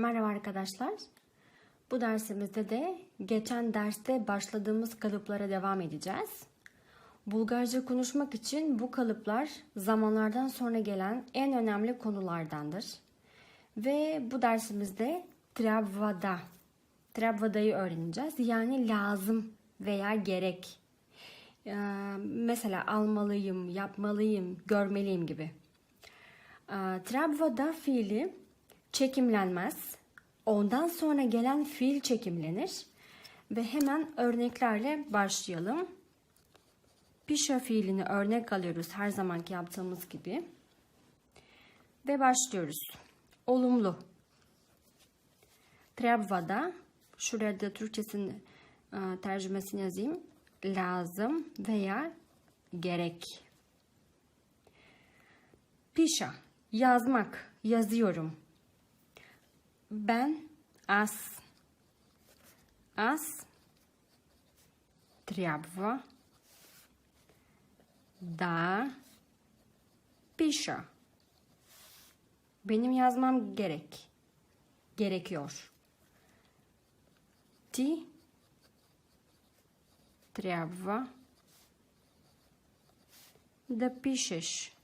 Merhaba arkadaşlar. Bu dersimizde de geçen derste başladığımız kalıplara devam edeceğiz. Bulgarca konuşmak için bu kalıplar zamanlardan sonra gelen en önemli konulardandır. Ve bu dersimizde trebvada, trebvada'yı öğreneceğiz. Yani lazım veya gerek. Ee, mesela almalıyım, yapmalıyım, görmeliyim gibi. Ee, Trebvada fiili çekimlenmez. Ondan sonra gelen fiil çekimlenir. Ve hemen örneklerle başlayalım. Pişa fiilini örnek alıyoruz her zamanki yaptığımız gibi. Ve başlıyoruz. Olumlu. Trebvada, şuraya da Türkçesini e, tercümesini yazayım. Lazım veya gerek. Pişa, yazmak, yazıyorum Ben аз аз трябва да пиша. Benim yazmam gerek. Gerekiyor. Ти трябва да пишеш.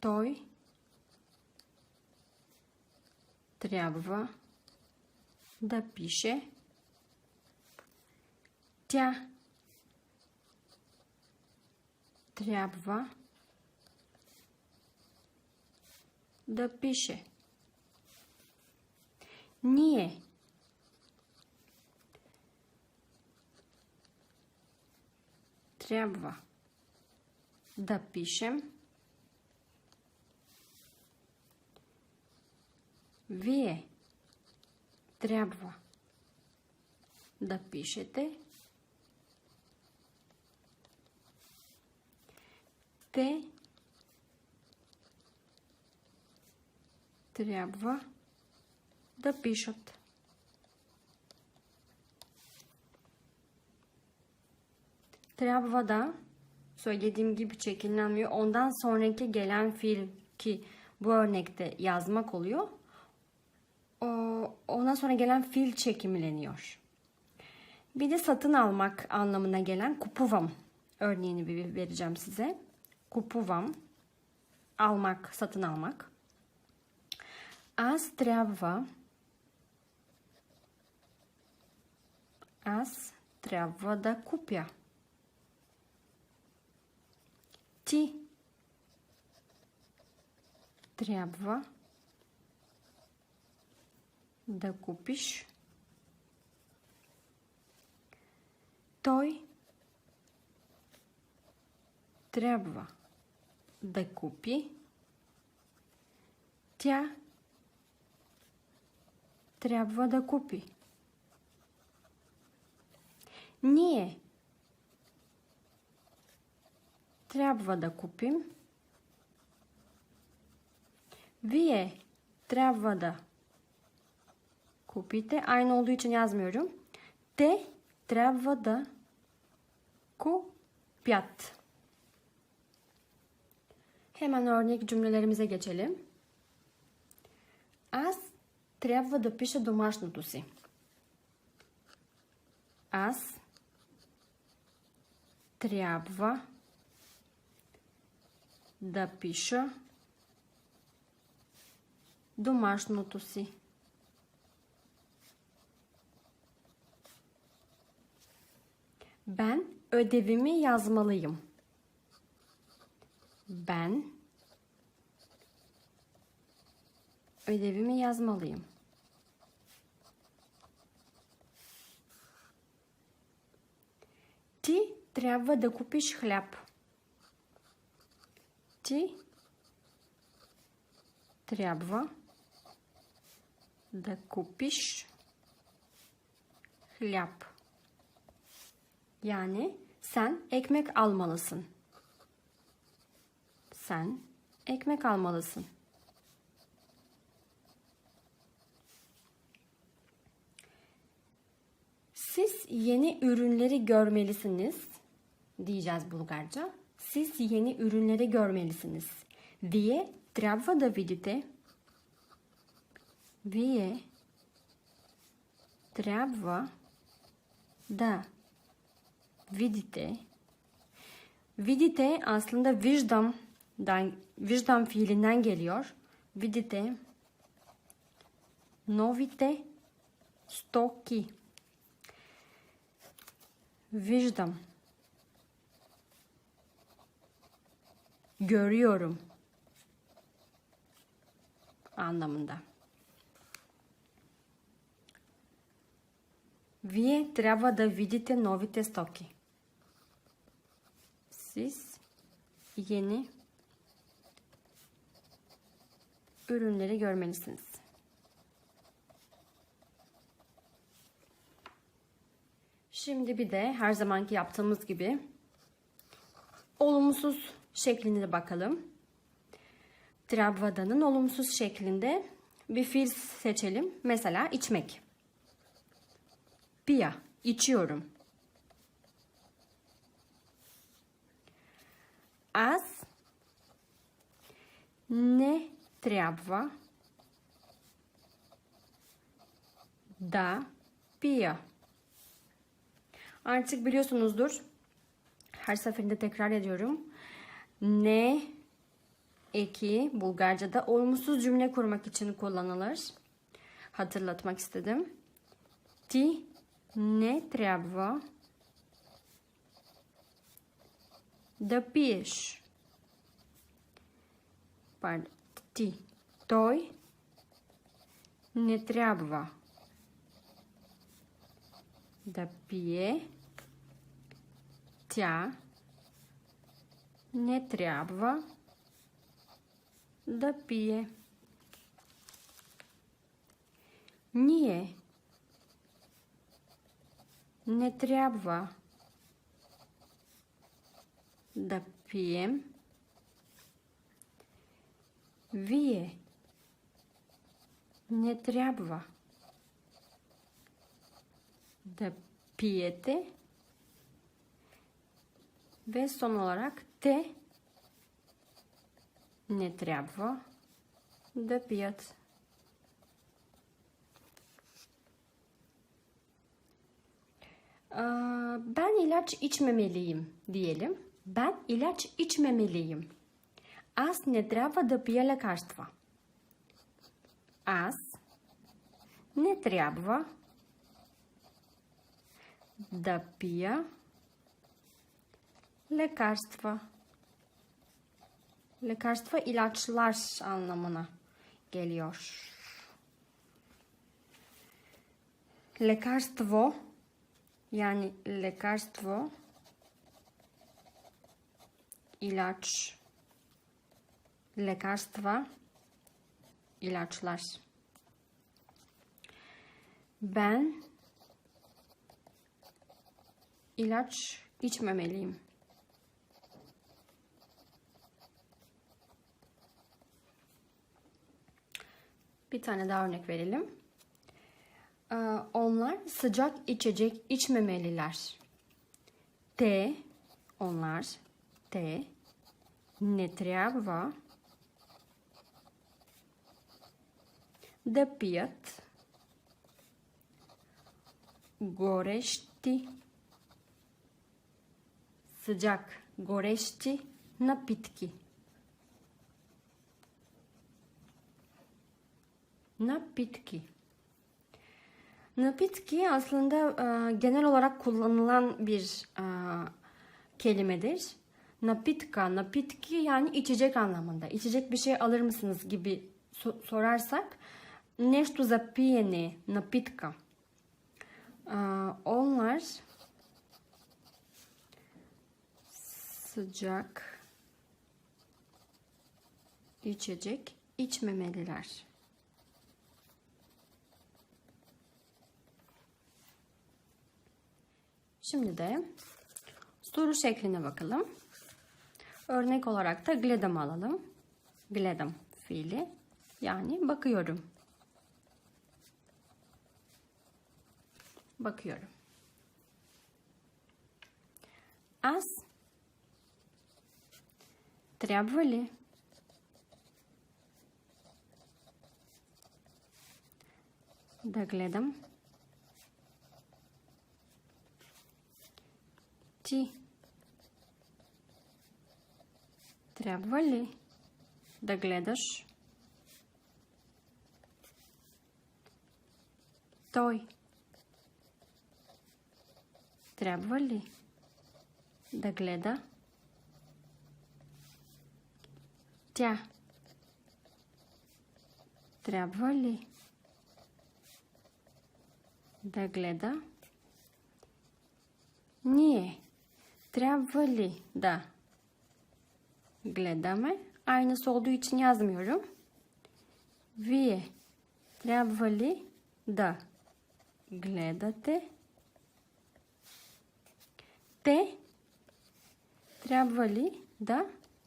Той трябва да пише. Тя трябва да пише. Ние трябва да пишем. Вие трябва да пишете. Те трябва да пишат. Трябва da söylediğim gibi çekilmiyor. Ondan sonraki gelen fiil ki bu örnekte yazmak oluyor. O- Ondan sonra gelen fiil çekimleniyor. Bir de satın almak anlamına gelen kupuvam örneğini bir vereceğim size. Kupuvam almak, satın almak. Аз трябва Аз трябва да купя. Ти трябва да купиш. Той трябва да купи. Тя трябва да купи. Ние трябва да купим. Вие трябва да Kupite. Aynı olduğu için yazmıyorum. Te трябва да купят. Hemen örnek cümlelerimize geçelim. Аз трябва да пиша домашното си. Аз трябва да пиша домашното си. Ben ödevimi yazmalıyım. Ben ödevimi yazmalıyım. Ти трябва да купиш хляб. Ти трябва да купиш хляб. Yani sen ekmek almalısın. Sen ekmek almalısın. Siz yeni ürünleri görmelisiniz diyeceğiz Bulgarca. Siz yeni ürünleri görmelisiniz. Вие трябва да видите. Вие трябва да видите. Vidite aslında vиждамdan, vиждам fiilinden geliyor. Vidite новите стоки. Vиждам. Görüyorum. Anlamında. Вие трябва да видите новите стоки. siz yeni ürünleri görmelisiniz. Şimdi bir de her zamanki yaptığımız gibi olumsuz şekline bakalım. Trabvadanın olumsuz şeklinde bir fiil seçelim. Mesela içmek. Pia, içiyorum. Аз не трябва да пия. Artık biliyorsunuzdur. Her seferinde tekrar ediyorum. Ne eki Bulgarca'da olumsuz cümle kurmak için kullanılır. Hatırlatmak istedim. Ti не трябва да пиеш. Ти. Той не трябва да пие. Тя не трябва да пие. Ние не трябва да пием. Вие не трябва да piyete ve son olarak te ne трябва да пият. Aa, Ben ilaç içmemeliyim diyelim. Ben ilaç içmemeliyim. Аз не трябва да пия лекарства. Аз не трябва да пия лекарства. Лекарства ilaçlar anlamına geliyor. Лекарство yani лекарство ilaç lekarstva ilaçlar. Ben ilaç içmemeliyim. Bir tane daha örnek verelim. Ee, onlar sıcak içecek içmemeliler. Te, onlar, te, не трябва да пият горещи sıcak, горещи напитки. Napitki. Napitki aslında e, genel olarak kullanılan bir e, kelimedir. Napitka, napitki yani içecek anlamında. İçecek bir şey alır mısınız gibi so- sorarsak nešto za pijene, napitka. Ee, onlar sıcak içecek içmemeliler. Şimdi de soru şekline bakalım. Örnek olarak da gledem alalım. Gledem fiili. Yani bakıyorum. Bakıyorum. As требовали доглядом ти трябва ли да гледаш? Той трябва ли да гледа? Тя трябва ли да гледа? Ние трябва ли да гледаме? Aynısı olduğu için yazmıyorum. Вие трябва ли да гледате? Те трябва ли да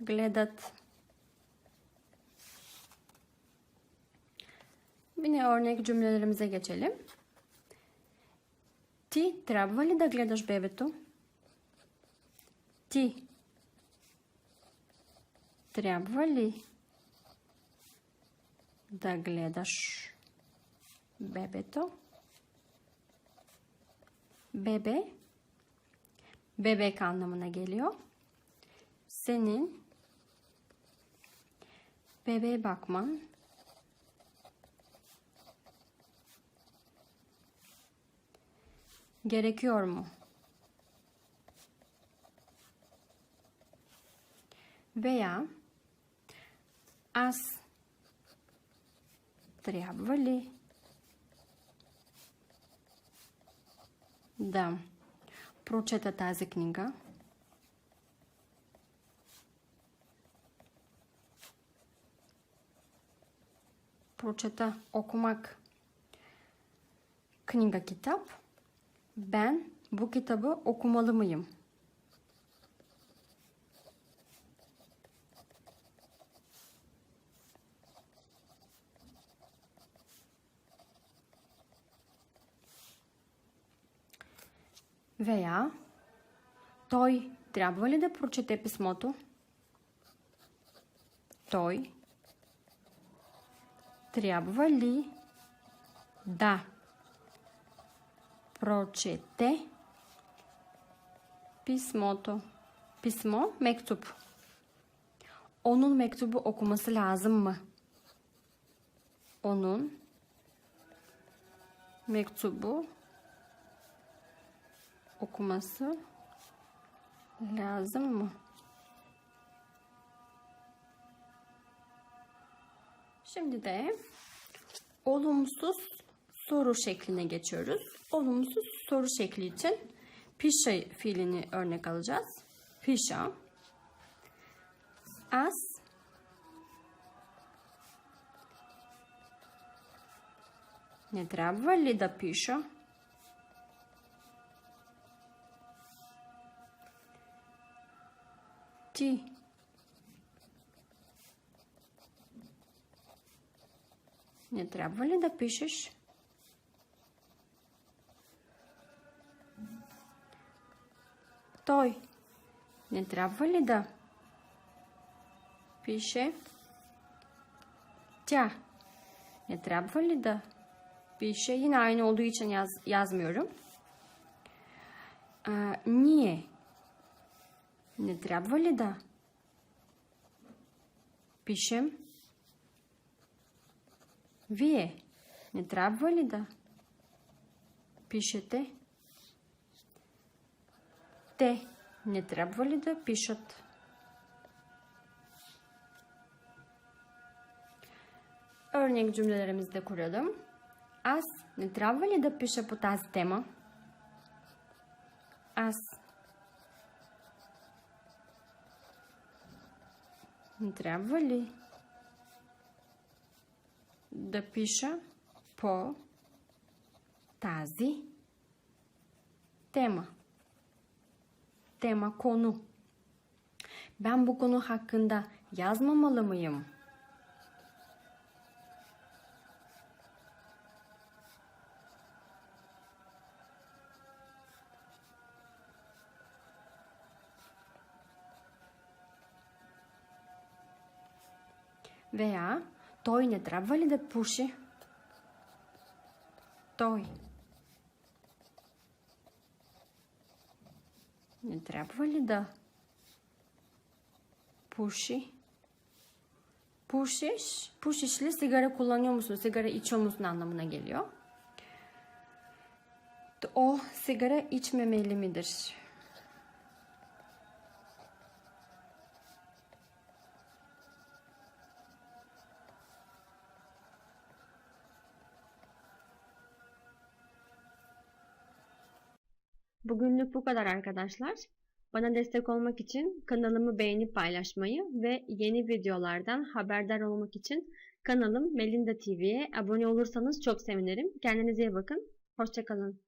гледат? Yine örnek cümlelerimize geçelim. Ти трябва ли да гледаш бебето? Ти трябва ли да гледаш бебето? Bebe bebek anlamına geliyor. Senin bebeğe bakman gerekiyor mu? Veya аз трябва ли да прочета тази книга? Прочета okumak kniga kitap. Ben bu kitabı okumalı mıyım? Veya той трябва ли да прочете писмото? Той трябва ли да прочете писмото? Писмо, mektup. Onun mektubu okuması lazım mı? Onun mektubu okuması lazım mı? Şimdi de olumsuz soru şekline geçiyoruz. Olumsuz soru şekli için pişa fiilini örnek alacağız. Pişa. As. Не трябва ли да пиша? Ти. Не трябва ли да пишеш? Той. Не трябва ли да пише? Тя. Не трябва ли да? Yine aynı olduğu için yaz, yazmıyorum. Не трябва ли да пишем? Вие не трябва ли да пишете? Те не трябва ли да пишат? Örnek cümlelerimizi de kuralım. Аз не трябва ли да пиша по тази тема? Аз трябва ли да пиша по тази tema. Tema konu. Ben bu konu hakkında yazmamalı mıyım? Veya той не трябва ли да пуши? Той. Не трябва ли да пуши? Пушиш, пушиш ли sigara kullanıyor musun, sigara içiyor musun anlamına geliyor. O sigara içmemeli midir? Bugünlük bu kadar arkadaşlar. Bana destek olmak için kanalımı beğenip paylaşmayı ve yeni videolardan haberdar olmak için kanalım Melinda TV'ye abone olursanız çok sevinirim. Kendinize iyi bakın. Hoşçakalın.